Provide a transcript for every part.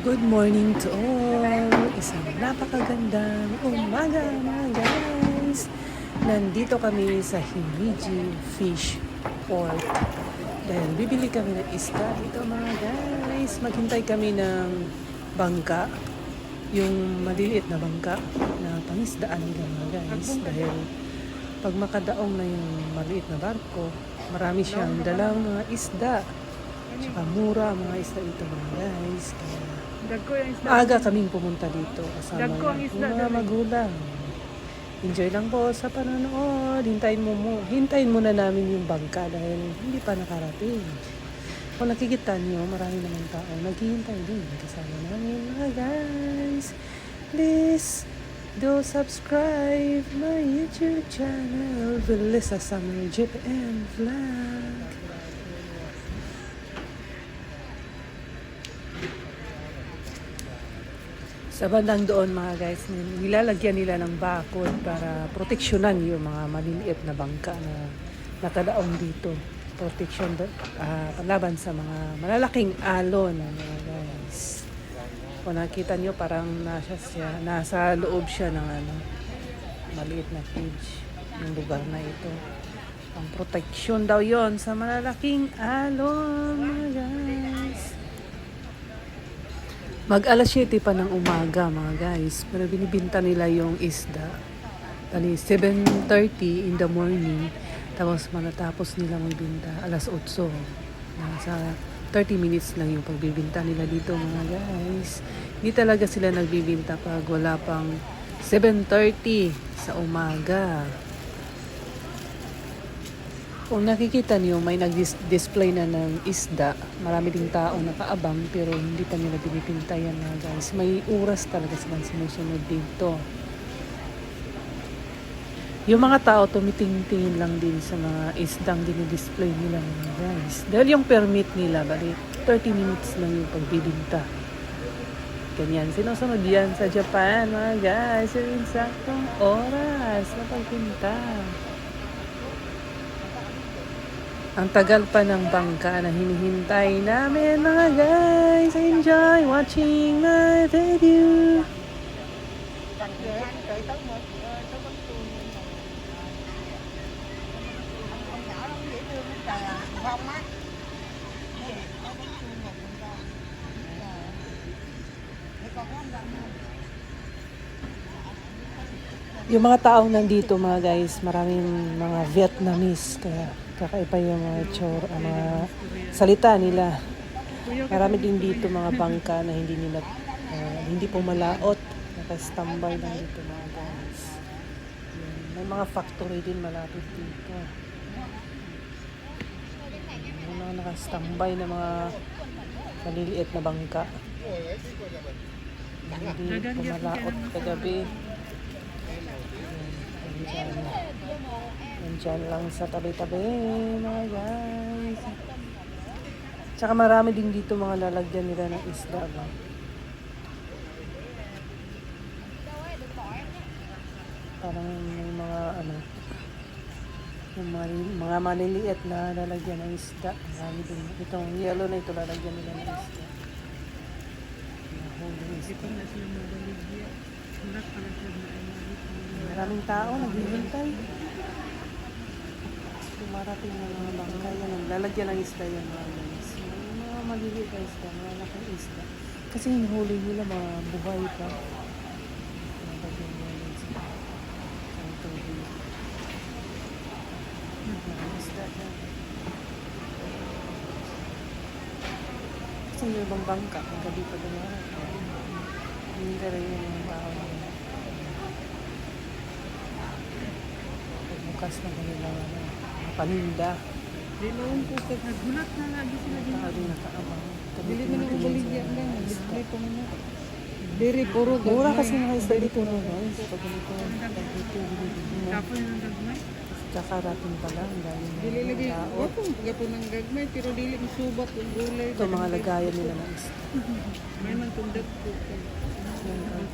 Good morning to all! Isang napakagandang umaga mga guys! Nandito kami sa Himeji Fish Port. Dahil bibili kami ng isda dito mga guys. Maghintay kami ng bangka. Yung maliliit na bangka na pangisdaan nila mga guys. Dahil pag makadaong na yung maliit na barko, marami siyang dalang mga isda. Tsaka mura mga isda dito mga guys. Kaya Dagko yung isda. Maaga kaming pumunta dito kasama Dagko ang yung isda mga dali. magulang. Enjoy lang po sa panonood. Hintayin mo mo. Hintayin muna namin yung bangka dahil hindi pa nakarating. Kung nakikita niyo, marami naman tao naghihintay din kasama namin mga guys. Please do subscribe my YouTube channel, Velissa Summer Jeep and Vlog. Sa bandang doon mga guys, nilalagyan nila ng bakod para proteksyonan yung mga maliliit na bangka na nakadaong dito. Protection uh, panlaban sa mga malalaking alon mga guys. Kung nakita nyo parang nasa, siya, nasa loob siya ng ano, maliit na cage yung lugar na ito. Ang proteksyon daw yon sa malalaking alon mga guys. Mag alas 7 pa ng umaga mga guys. Pero binibinta nila yung isda. Bali 7.30 in the morning. Tapos manatapos nila magbinta alas 8. Nasa 30 minutes lang yung pagbibinta nila dito mga guys. Hindi talaga sila nagbibinta pag wala pang 7.30 sa umaga. Kung nakikita niyo, may nag-display na ng isda. Marami ding tao nakaabang pero hindi pa nila binipintayan mga guys. May oras talaga silang sinusunod dito. Yung mga tao tumitingin lang din sa mga isdang dinidisplay nila mga guys. Dahil yung permit nila, bali 30 minutes lang yung pagbibinta. Ganyan, sinusunod yan sa Japan mga guys. Yung saktong oras na pagbinta. Ang tagal pa ng bangka na hinihintay namin mga guys. Enjoy watching my video. Yung mga taong nandito mga guys, maraming mga Vietnamese. Kaya kakaiba yung mga ang mga salita nila. Marami din dito mga bangka na hindi nila, ah, hindi po malaot. Naka-standby lang dito mga guys. May mga factory din malapit dito. May mga naka-standby na mga maliliit na bangka. Hindi po malaot kagabi. Yan, Nandyan. Nandyan lang sa tabi-tabi, mga guys. Tsaka marami din dito mga lalagyan nila ng isda. Ba? Parang may mga ano, yung mga, mga maliliit na lalagyan ng isda. Marami din. Itong yellow na ito lalagyan nila ng isda. Nahuli isda. Maraming tao naghihintay. Dumarating na mga bangka yan. ang Lalagyan ng isda yan mga guys. Yung Mga maliliit na isda, mga laking isda. Kasi yung huli nila mga buhay pa. Lalagyan nila ng isda. Sa tubig. Mga. Kasi yung ibang bangka, ang gabi pa dumarating. Hindi rin yung tao bukas na kanila ano, paninda. Dinuon ko kag nagulat na lagi sila din. din nakaabang. Bili mo ng baligyan din. Display pa mo na. Very puro Mura gagmay. kasi mga isda dito na guys. Pag ganito, pag dito, binibili mo. Kapoy ng gagmay. Kakarating pala, ang dami ng Dili lagi. tao. Wapo, gapo ng gagmay. Pero dili isubat yung gulay. Ito mga lagayan nila ng isda. May man tundag. Yan, ah,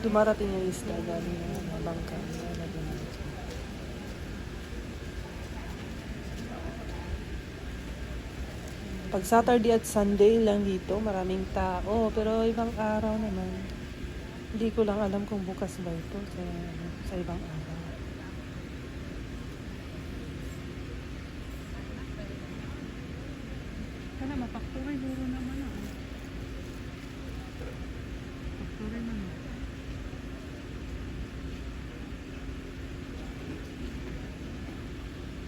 Dumarating yung isda galing ng bangka. Nilalagyan nila dyan. Pag Saturday at Sunday lang dito, maraming tao. Pero ibang araw naman. Hindi ko lang alam kung bukas ba ito sa, sa ibang araw. Kana mapakturay duro naman ah. Pakturay man. ah.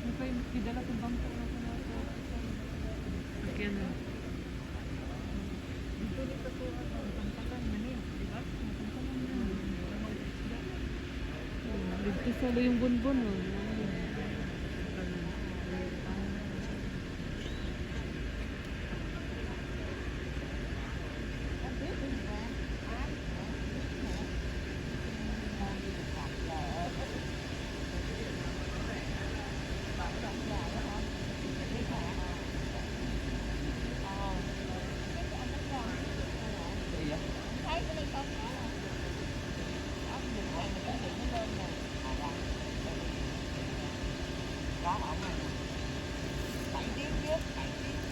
Ano kayo kidala ko bangko na ko na ko. Okay na. Dito dito ko ano, tampakan man eh, di ba? Tampakan na. Oh, Dito solo yung bunbun oh.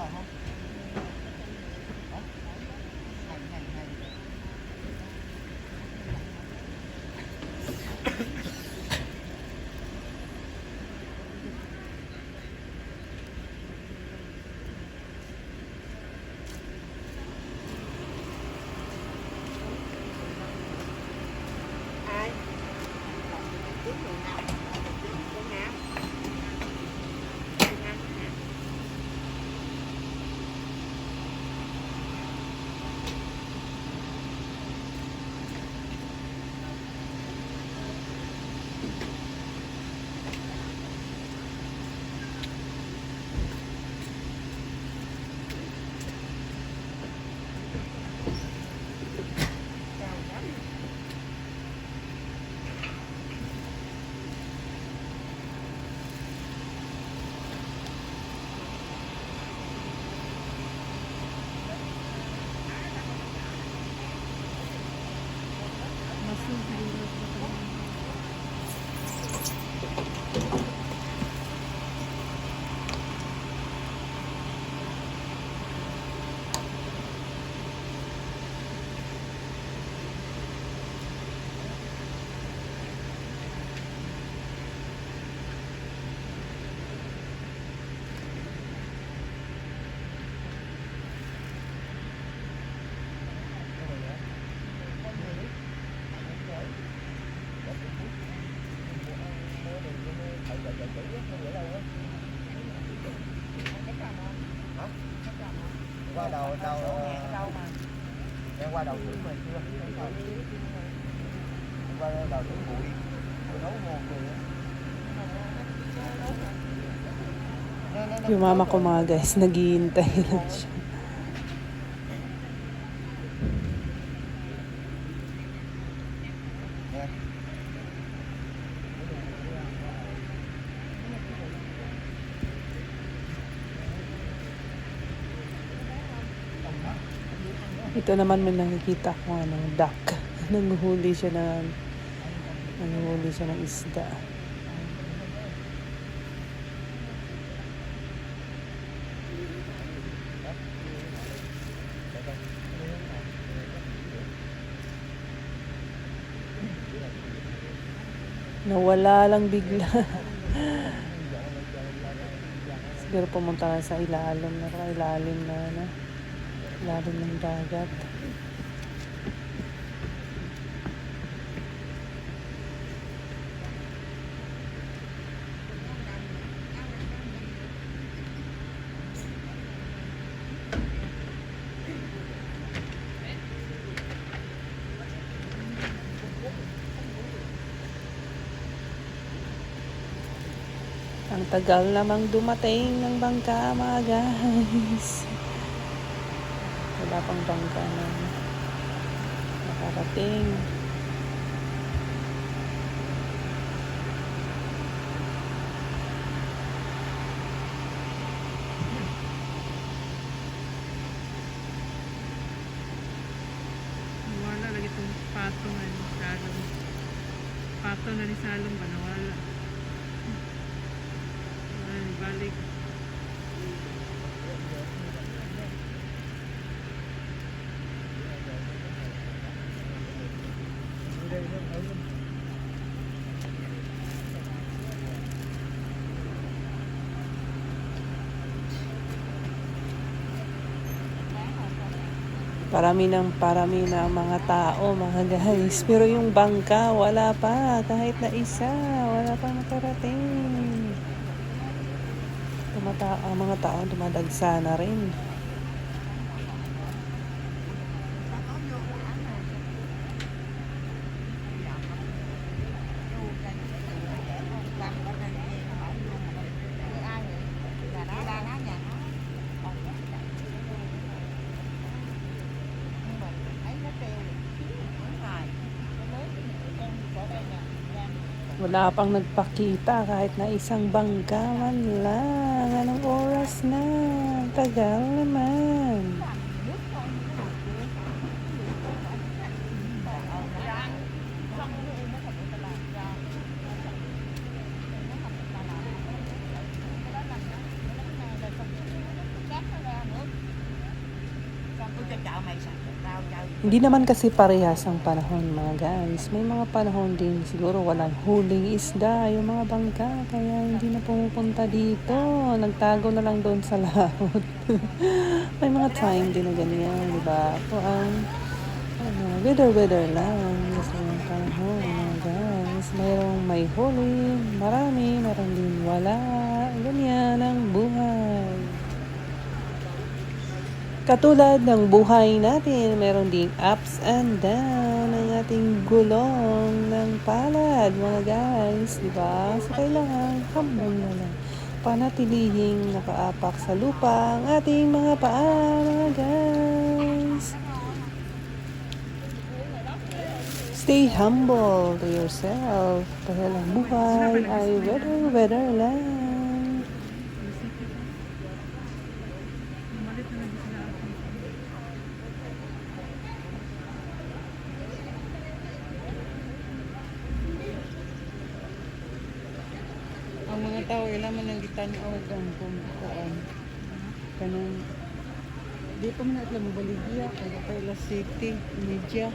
Wow. Qua đầu đầu em qua đầu thử rồi chưa qua đầu thử bụi nấu ngon rồi Yung ko mga guys, naghihintay lang siya. Ito naman may nakikita ko ano, duck. Nanguhuli siya ng nanguhuli siya ng isda. Nawala lang bigla. Siguro pumunta sa ilalim na ilalim na ano, ilalim ng dagat. Ang tagal namang dumating ng bangka mga guys. Wala pang bangka na. nakarating. Nawala lagi itong pato nga ni Salong. Pato na ni Salong ba nawala? Balik. Parami ng parami na mga tao, mga guys. Pero yung bangka, wala pa. Kahit na isa, wala pa nakarating. Tumata ang mga tao dumadagsa na rin. Wala pang nagpakita kahit na isang bangka man lang. Anong oras na? Tagal naman. Hindi naman kasi parehas ang panahon mga guys. May mga panahon din siguro walang huling isda yung mga bangka kaya hindi na pumupunta dito. Nagtago na lang doon sa laot. May mga time din na ganyan, di ba? Ako ang ano, weather-weather lang. Gusto yung panahon mga guys. Mayroong may huli, marami, meron din wala. Ganyan ang buhay. Katulad ng buhay natin, meron ding ups and down ang ating gulong ng palad, mga guys, di ba? So, kailangan humble na lang. Panatilihing nakaapak sa lupa ang ating mga paa, mga guys. Stay humble to yourself. Dahil ang buhay ay weather-weather lang. Malit na lagi sila ako. Ang mga tao, ilan man ang gitanaw ang kumpuan. Kanang di pa man natin mo baligya, kaya pa ila city, media.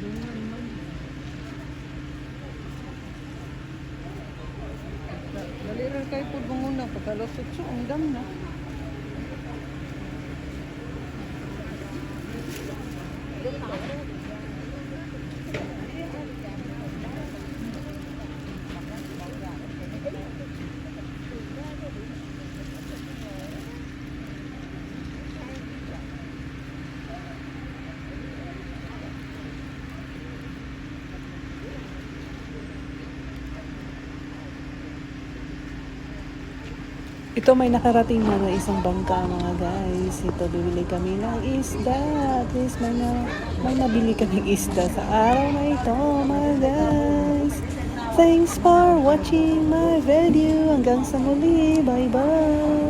Dungan man. Dali rin kayo po muna, pagkalusot siya, ang dam na. Ito may nakarating na na isang bangka mga guys. Ito bibili kami ng isda. At least may, na, may nabili kaming isda sa araw na ito mga guys. Thanks for watching my video. Hanggang sa muli. Bye bye.